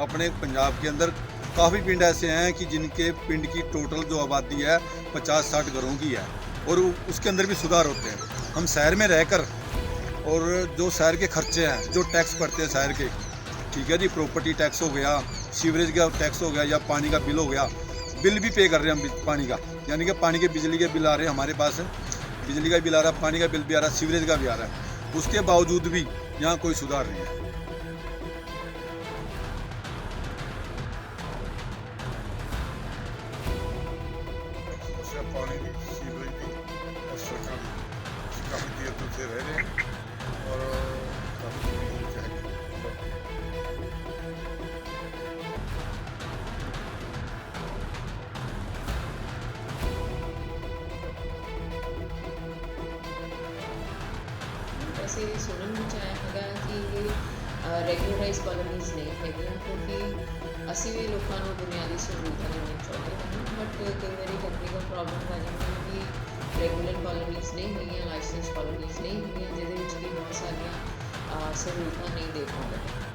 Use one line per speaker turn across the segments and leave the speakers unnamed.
अपने पंजाब के अंदर काफ़ी पिंड ऐसे हैं कि जिनके पिंड की टोटल जो आबादी है पचास साठ घरों की है, और उसके अंदर भी सुधार होते हैं। हम शहर में रहकर और जो शहर के खर्चे हैं, जो टैक्स पड़ते हैं शहर के, ठीक है जी, प्रॉपर्टी टैक्स हो गया, सीवरेज का टैक्स हो गया या पानी का बिल हो गया, बिल भी पे कर रहे हैं हम पानी का। यानी कि पानी के बिजली के बिल आ रहे हैं हमारे पास, बिजली का बिल आ रहा है पानी का बिल भी आ रहा है सीवरेज का भी आ रहा है। उसके बावजूद भी यहाँ कोई सुधार नहीं है।
होने की सीट रही थी और काफ़ी देर तक से रह
रहे और काफ़ी दूर जाएँगे से कि ਰੈਗੂਲਰਾਈਜ਼ ਕਾਲੋਨੀਜ਼ ਨਹੀਂ ਹੈਗੀਆਂ ਕਿਉਂਕਿ ਅਸੀਂ ਵੀ ਲੋਕਾਂ ਨੂੰ ਬੁਨਿਆਦੀ ਸਹੂਲਤਾਂ ਦੇਣੀਆਂ ਚਾਹੁੰਦੇ ਹਾਂ। ਬਟ ਕਈ ਵਾਰੀ ਟੈਕਨੀਕਲ ਪ੍ਰੋਬਲਮ ਆ ਜਾਂਦੀਆਂ ਕਿ ਰੈਗੂਲਰ ਕਾਲੋਨੀਜ਼ ਨਹੀਂ ਹੈਗੀਆਂ ਲਾਇਸੈਂਸ ਕਾਲੋਨੀਜ਼ ਨਹੀਂ ਹੈਗੀਆਂ, ਜਿਹਦੇ ਵਿੱਚ ਵੀ ਬਹੁਤ ਸਾਰੀਆਂ ਸਹੂਲਤਾਂ ਨਹੀਂ ਦੇ ਪਾਉਂਦੇ।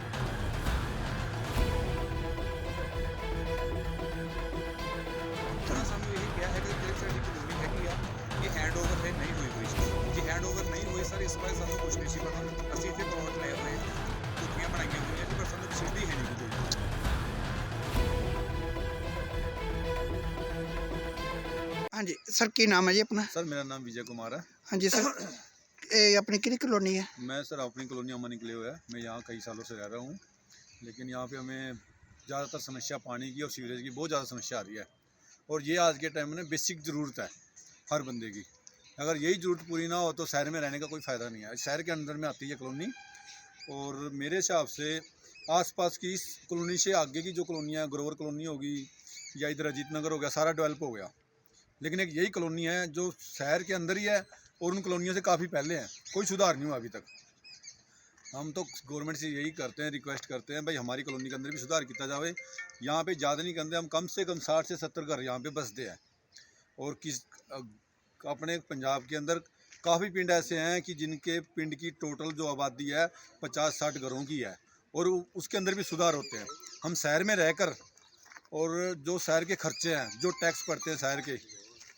हाँ
जी। सर की नाम है जी अपना?
सर मेरा नाम विजय कुमार है।
हाँ जी सर। ये अपनी किसी कॉलोनी है?
मैं सर अपनी कॉलोनी अमन निकले हुए हैं। मैं यहाँ कई सालों से रह रहा हूँ। लेकिन यहाँ पे हमें ज़्यादातर समस्या पानी की और सीवरेज की बहुत ज़्यादा समस्या आ रही है। और ये आज के टाइम में बेसिक ज़रूरत है हर बंदे की। अगर यही ज़रूरत पूरी ना हो तो शहर में रहने का कोई फ़ायदा नहीं है। शहर के अंदर में आती है कॉलोनी। और मेरे हिसाब से आसपास की इस कॉलोनी से आगे की जो कॉलोनियाँ ग्रोवर कॉलोनी होगी या इधर अजीत नगर हो गया सारा डेवलप हो गया। लेकिन एक यही कॉलोनी है जो शहर के अंदर ही है और उन कॉलोनियों से काफ़ी पहले हैं। कोई सुधार नहीं हुआ अभी तक। हम तो गवर्नमेंट से यही करते हैं रिक्वेस्ट करते हैं, भाई हमारी कॉलोनी के अंदर भी सुधार किया जाए यहाँ पे ज़्यादा नहीं करते, हम कम से कम साठ से सत्तर घर यहाँ पे बसते हैं। और किस अपने पंजाब के अंदर काफ़ी पिंड ऐसे हैं कि जिनके पिंड की टोटल जो आबादी है, पचास साठ घरों की है और उसके अंदर भी सुधार होते हैं। हम शहर में रहकर और जो शहर के खर्चे हैं, जो टैक्स पड़ते हैं शहर के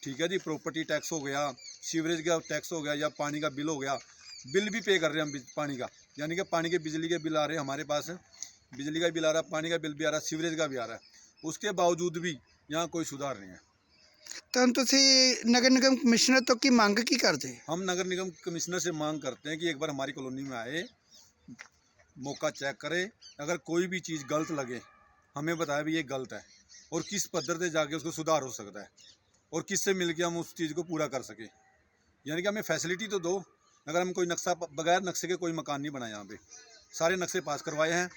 ठीक है जी प्रॉपर्टी टैक्स हो गया सीवरेज का टैक्स हो गया या पानी का बिल हो गया बिल भी पे कर रहे हैं हम पानी का। यानी कि पानी के बिजली के बिल आ रहे हैं हमारे पास है। बिजली का बिल आ रहा है पानी का बिल भी आ रहा है सीवरेज का भी आ रहा है। उसके बावजूद भी यहाँ कोई सुधार नहीं है।
तो तुम नगर निगम कमिश्नर तो की मांग की करते?
हैं हम नगर निगम कमिश्नर से मांग करते हैं कि एक बार हमारी कॉलोनी में आए मौका चेक करें। अगर कोई भी चीज़ गलत लगे हमें बताया भी ये गलत है और किस पद्धति से जाके उसको सुधार हो सकता है। और किससे मिल के हम उस चीज़ को पूरा कर सके? यानी कि हमें फैसिलिटी तो दो अगर हम कोई नक्शा बगैर नक्शे के कोई मकान नहीं बना यहाँ पे। सारे नक्शे पास करवाए हैं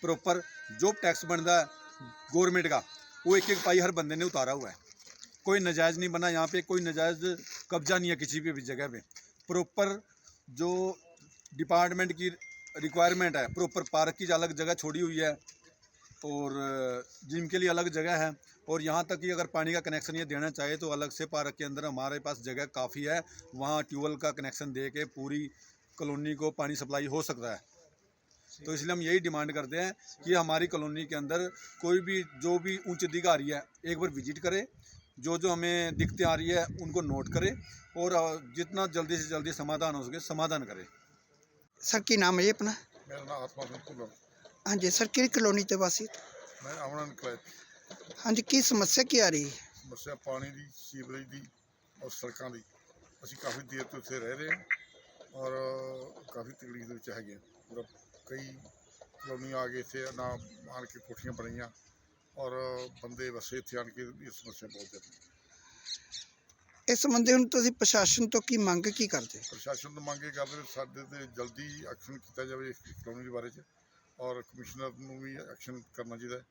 प्रॉपर जो टैक्स बनता है गवर्नमेंट का, वो एक एक पाई हर बंदे ने उतारा हुआ है। कोई नजायज़ नहीं बना यहाँ पे, कोई नजायज़ कब्जा नहीं है किसी भी भी जगह पे। प्रॉपर जो डिपार्टमेंट की रिक्वायरमेंट है प्रॉपर पार्क की अलग जगह छोड़ी हुई है और जिम के लिए अलग जगह है। और यहाँ तक कि अगर पानी का कनेक्शन ये देना चाहिए तो अलग से पार्क के अंदर हमारे पास जगह काफ़ी है। वहाँ ट्यूबवेल का कनेक्शन दे के पूरी कॉलोनी को पानी सप्लाई हो सकता है। तो इसलिए हम यही डिमांड करते हैं कि हमारी कॉलोनी के अंदर कोई भी जो भी उच्च अधिकारी है एक बार विज़िट करे। जो जो हमें दिक्कतें आ रही है उनको नोट करे और जितना जल्दी से जल्दी समाधान हो सके समाधान करे।
सर की नाम है
ये अपना? मेरा नाम आत्मा
ਹਾਂਜੀ ਸਰ ਕਿਹੜੀ ਕਲੋਨੀ ਤੇ ਵਾਸੀ?
ਮੈਂ ਆਮਣਾ ਨਿਕਲਿਆ
ਹਾਂਜੀ ਕੀ ਸਮੱਸਿਆ ਕੀ ਆ ਰਹੀ? ਹੈ
ਸਮੱਸਿਆ ਪਾਣੀ ਦੀ ਸੀਵਰੇਜ ਦੀ ਔਰ ਸੜਕਾਂ ਦੀ। ਅਸੀਂ ਕਾਫੀ ਦੇਰ ਤੋਂ ਉੱਥੇ ਰਹਿ ਰਹੇ ਹਾਂ ਔਰ ਕਾਫੀ ਤਕਲੀਫ ਦੇ ਵਿੱਚ ਹੈਗੇ ਹਾਂ। ਪੂਰਾ ਕਈ ਕਲੋਨੀਆਂ ਆ ਕੇ ਇੱਥੇ ਨਾ ਆਣ ਕੇ ਕੋਠੀਆਂ ਬਣਾਈਆਂ ਔਰ ਬੰਦੇ ਵਸੇ ਇੱਥੇ ਆਣ ਕੇ ਇਹ ਸਮੱਸਿਆ ਬਹੁਤ ਜ਼ਿਆਦਾ
ਇਸ ਸੰਬੰਧੀ ਹੁਣ ਤੁਸੀਂ ਪ੍ਰਸ਼ਾਸਨ ਤੋਂ ਕੀ ਮੰਗ ਕੀ ਕਰਦੇ?
ਪ੍ਰਸ਼ਾਸਨ ਤੋਂ ਮੰਗ ਇਹ ਕਰਦੇ ਵੀ ਸਾਡੇ ਤੇ ਜਲਦੀ ਐਕਸ਼ਨ ਕੀਤਾ ਜਾਵੇ ਇਸ ਕਲੋਨੀ ਦੇ ਬਾਰੇ ਚ। ਔਰ ਕਮਿਸ਼ਨਰ ਨੂੰ ਵੀ ਐਕਸ਼ਨ ਕਰਨਾ ਚਾਹੀਦਾ ਹੈ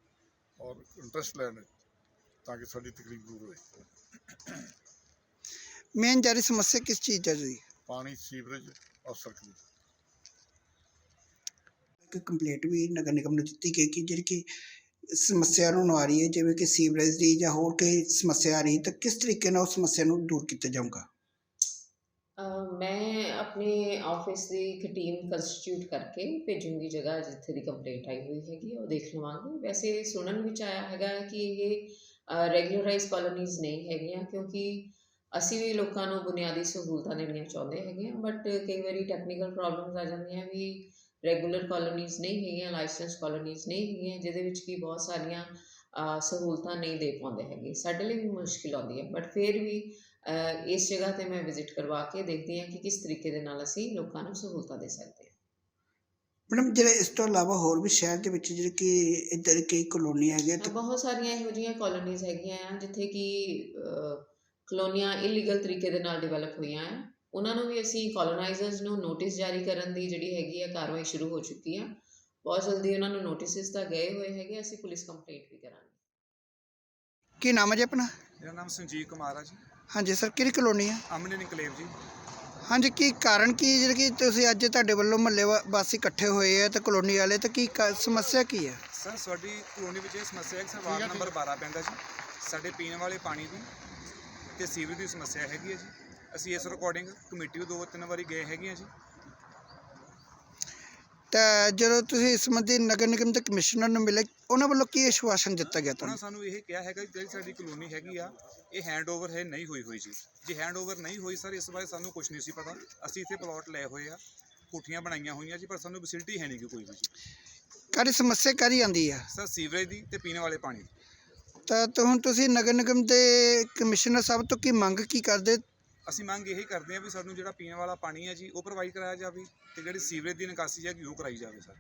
ਔਰ ਇੰਟਰਸਟ ਲੈਣ ਤਾਂ ਕਿ ਸਾਡੀ ਤਕਲੀਫ ਦੂਰ ਹੋਵੇ
ਮੇਨ ਜਾਰੀ ਸਮੱਸਿਆ ਕਿਸ ਚੀਜ਼ ਹੈ ਜੀ?
ਪਾਣੀ ਸੀਵਰੇਜ ਔਰ ਸੜਕ ਦੀ।
ਇੱਕ ਕੰਪਲੀਟ ਵੀ ਨਗਰ ਨਿਗਮ ਨੂੰ ਦਿੱਤੀ ਗਈ ਕਿ ਜਿਹੜੀ ਕਿ ਸਮੱਸਿਆ ਨੂੰ ਆ ਰਹੀ ਹੈ ਜਿਵੇਂ ਕਿ ਸੀਵਰੇਜ ਦੀ ਜਾਂ ਹੋਰ ਕੋਈ ਸਮੱਸਿਆ ਆ ਰਹੀ ਤਾਂ ਕਿਸ ਤਰੀਕੇ ਨਾਲ ਉਸ ਸਮੱਸਿਆ ਨੂੰ ਦੂਰ ਕੀਤਾ ਜਾਊਗਾ?
ਮੈਂ ਆਪਣੇ ਆਫਿਸ ਦੀ ਇੱਕ ਟੀਮ ਕੰਸਟੀਟਿਊਟ ਕਰਕੇ ਭੇਜੂੰਗੀ ਜਗ੍ਹਾ ਜਿੱਥੇ ਦੀ ਕੰਪਲੇਂਟ ਆਈ ਹੋਈ ਹੈਗੀ ਉਹ ਦੇਖ ਲਵਾਂਗੇ। ਵੈਸੇ ਸੁਣਨ ਵਿੱਚ ਆਇਆ ਹੈਗਾ ਕਿ ਇਹ ਰੈਗੂਲਰਾਈਜ਼ ਕਾਲੋਨੀਜ਼ ਨਹੀਂ ਹੈਗੀਆਂ ਕਿਉਂਕਿ ਅਸੀਂ ਵੀ ਲੋਕਾਂ ਨੂੰ ਬੁਨਿਆਦੀ ਸਹੂਲਤਾਂ ਦੇਣੀਆਂ ਚਾਹੁੰਦੇ ਹੈਗੇ ਹਾਂ ਬਟ ਕਈ ਵਾਰੀ ਟੈਕਨੀਕਲ ਪ੍ਰੋਬਲਮਸ ਆ ਜਾਂਦੀਆਂ ਵੀ ਰੈਗੂਲਰ ਕਾਲੋਨੀਜ਼ ਨਹੀਂ ਹੈਗੀਆਂ ਲਾਇਸੈਂਸ ਕਾਲੋਨੀਜ਼ ਨਹੀਂ ਹੈਗੀਆਂ, ਜਿਹਦੇ ਵਿੱਚ ਕੀ ਬਹੁਤ ਸਾਰੀਆਂ ਸਹੂਲਤਾਂ ਨਹੀਂ ਦੇ ਪਾਉਂਦੇ ਹੈਗੇ। ਸਾਡੇ ਲਈ ਵੀ ਮੁਸ਼ਕਿਲ ਆਉਂਦੀ ਹੈ ਬਟ ਫਿਰ ਵੀ ਇਸ ਜਗ੍ਹਾ ਤੇ ਮੈਂ ਵਿਜ਼ਿਟ ਕਰਵਾ ਕੇ ਦੇਖਦੀ ਹਾਂ ਕਿ ਕਿਸ ਤਰੀਕੇ ਦੇ ਨਾਲ ਅਸੀਂ ਲੋਕਾਂ ਨੂੰ ਸਹੂਲਤਾਂ ਦੇ ਸਕਦੇ ਹਾਂ।
ਮੈਡਮ ਜਿਹੜੇ ਇਸ ਤੋਂ ਇਲਾਵਾ ਹੋਰ ਵੀ ਸ਼ਹਿਰ ਦੇ ਵਿੱਚ ਜਿਹੜੇ ਕਿ ਇੱਧਰ ਕਈ ਕਲੋਨੀ ਹੈਗੇ
ਤਾਂ ਬਹੁਤ ਸਾਰੀਆਂ ਇਹੋ ਜਿਹੀਆਂ ਕਾਲੋਨੀਜ਼ ਹੈਗੀਆਂ ਆ ਜਿੱਥੇ ਕਿ ਕਲੋਨੀਆਂ ਇਲੀਗਲ ਤਰੀਕੇ ਦੇ ਨਾਲ ਡਿਵੈਲਪ ਹੋਈਆਂ ਆ। ਉਹਨਾਂ ਨੂੰ ਵੀ ਅਸੀਂ ਕਲੋਨਾਈਜ਼ਰਸ ਨੂੰ ਨੋਟਿਸ ਜਾਰੀ ਕਰਨ ਦੀ ਜਿਹੜੀ ਹੈਗੀ ਆ ਕਾਰਵਾਈ ਸ਼ੁਰੂ ਹੋ ਚੁੱਕੀ ਆ। ਬਹੁਤ ਜਲਦੀ ਉਹਨਾਂ ਨੂੰ ਨੋਟਿਸਸ ਤਾਂ ਗਏ ਹੋਏ ਹੈਗੇ ਅਸੀਂ ਪੁਲਿਸ ਕੰਪਲੇਂਟ ਵੀ ਕਰਾਂਗੇ।
ਕੀ ਨਾਮ ਹੈ ਜੀ ਆਪਣਾ?
ਮੇਰਾ ਨਾਮ ਸੰਜੀਵ ਕੁਮਾਰ ਆ ਜੀ।
ਹਾਂਜੀ ਸਰ ਕਿਹੜੀ ਕਲੋਨੀ ਹੈ
ਅਮਨ ਇਨਕਲੇਵ ਜੀ।
ਹਾਂਜੀ ਕੀ ਕਾਰਨ ਕੀ ਜਿਹੜੇ ਕਿ ਤੁਸੀਂ ਅੱਜ ਤੁਹਾਡੇ ਵੱਲੋਂ ਮਹੱਲੇ ਵਾਸੀ ਇਕੱਠੇ ਹੋਏ ਆ ਤੇ ਕਲੋਨੀ ਵਾਲੇ ਤੇ ਕੀ ਕਾ- ਸਮੱਸਿਆ ਕੀ ਹੈ
ਸਰ ਸਾਡੀ ਕਲੋਨੀ ਵਿੱਚ ਇਹ ਸਮੱਸਿਆ ਹੈ ਕਿ ਸਰ ਵਾਰਡ ਨੰਬਰ 12 ਪੈਂਦਾ ਜੀ। ਸਾਡੇ ਪੀਣ ਵਾਲੇ ਪਾਣੀ ਦੀ ਤੇ ਸੀਵਰੇਜ ਦੀ ਸਮੱਸਿਆ ਹੈਗੀ ਹੈ ਜੀ। ਅਸੀਂ ਇਸ ਰਿਕਾਰਡਿੰਗ ਕਮੇਟੀ ਨੂੰ ਦੋ ਤਿੰਨ ਵਾਰੀ ਗਏ ਹੈਗੇ ਆ ਜੀ।
ਤਾਂ ਜਦੋਂ ਤੁਸੀਂ ਇਸ ਸੰਬੰਧੀ ਨਗਰ ਨਿਗਮ ਦੇ ਕਮਿਸ਼ਨਰ ਨੂੰ ਮਿਲੇ ਉਹਨਾਂ ਵੱਲੋਂ ਕੀ ਆਸ਼ਵਾਸਨ ਦਿੱਤਾ ਗਿਆ
ਉਹਨਾਂ
ਤੁਹਾਨੂੰ?
ਸਾਨੂੰ ਇਹ ਕਿਹਾ ਹੈਗਾ ਕਿ ਜਿਹੜੀ ਸਾਡੀ ਕਲੋਨੀ ਹੈਗੀ ਆ ਇਹ ਹੈਂਡਓਵਰ ਹੈ ਨਹੀਂ ਹੋਈ ਹੋਈ ਜੀ। ਜੇ ਹੈਂਡਓਵਰ ਨਹੀਂ ਹੋਈ ਸਰ ਇਸ ਬਾਰੇ ਸਾਨੂੰ ਕੁਝ ਨਹੀਂ ਸੀ ਪਤਾ। ਅਸੀਂ ਇੱਥੇ ਪਲਾਟ ਲਏ ਹੋਏ ਆ ਕੋਠੀਆਂ ਬਣਾਈਆਂ ਹੋਈਆਂ ਜੀ ਪਰ ਸਾਨੂੰ ਫੈਸਿਲਿਟੀ ਹੈ ਨਹੀਂ ਗੀ ਕੋਈ ਵੀ ਜੀ।
ਕਾਹਦੀ ਸਮੱਸਿਆ ਕਾਹਦੀ ਆਂਦੀ ਆ?
ਸਰ ਸੀਵਰੇਜ ਦੀ ਤੇ ਪੀਣ ਵਾਲੇ ਪਾਣੀ ਦੀ।
ਤਾਂ ਤਾਂ ਹੁਣ ਤੁਸੀਂ ਨਗਰ ਨਿਗਮ ਦੇ ਕਮਿਸ਼ਨਰ ਸਾਹਿਬ ਤੋਂ ਕੀ ਮੰਗ ਕੀ ਕਰਦੇ?
ਅਸੀਂ ਮੰਗ ਇਹੀ ਕਰਦੇ ਹਾਂ ਵੀ ਸਾਨੂੰ ਜਿਹੜਾ ਪੀਣ ਵਾਲਾ ਪਾਣੀ ਹੈ ਜੀ, ਉਹ ਪ੍ਰੋਵਾਈਡ ਕਰਾਇਆ ਜਾਵੇ ਤੇ ਜਿਹੜੀ ਸੀਵਰੇਜ ਦੀ ਨਿਕਾਸੀ ਹੈਗੀ, ਉਹ ਕਰਾਈ ਜਾਵੇ ਸਰ।